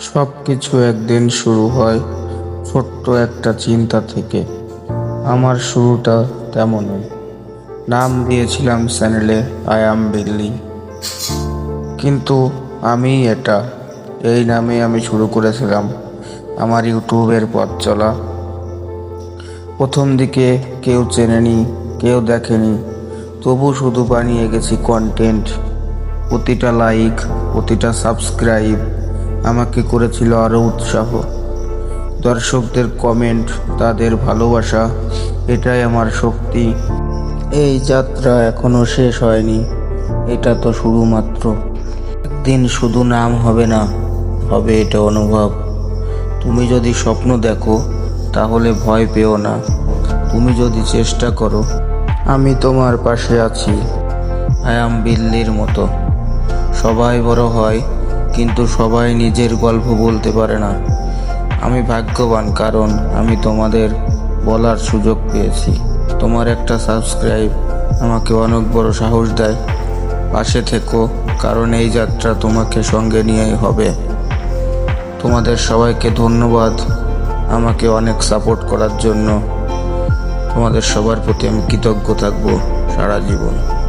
সব কিছু একদিন শুরু হয় ছোট্ট একটা চিন্তা থেকে। আমার শুরুটা তেমনই। নাম দিয়েছিলাম চ্যানেলে আই অ্যাম বিল্লি। কিন্তু আমি এটা। এই নামে আমি শুরু করেছিলাম আমার ইউটিউবের পথ চলা। প্রথম দিকে কেউ চেনেনি, কেউ দেখেনি। তবু শুধু বানিয়ে গেছি কন্টেন্ট প্রতিটা লাইক প্রতিটা সাবস্ক্রাইব আমাকে করেছিল আরও উৎসাহ। দর্শকদের কমেন্ট তাদের ভালোবাসা, এটাই আমার শক্তি। এই যাত্রা এখনও শেষ হয়নি। এটা তো শুরু মাত্র একদিন শুধু নাম হবে না, হবে এটা অনুভব। তুমি যদি স্বপ্ন দেখো, তাহলে ভয় পেও না। তুমি যদি চেষ্টা করো, আমি তোমার পাশে আছি। আয়াম বিল্লির মতো। সবাই বড় হয় কিন্তু সবাই নিজের গল্প বলতে পারে না। আমি ভাগ্যবান, কারণ আমি তোমাদের বলার সুযোগ পেয়েছি। তোমার একটা সাবস্ক্রাইব আমাকে অনেক বড় সাহস দেয়। পাশে থেকো, কারণ এই যাত্রা তোমাকে সঙ্গে নিয়েই হবে। তোমাদের সবাইকে ধন্যবাদ আমাকে অনেক সাপোর্ট করার জন্য। তোমাদের সবার প্রতি আমি কৃতজ্ঞ থাকব সারা জীবন।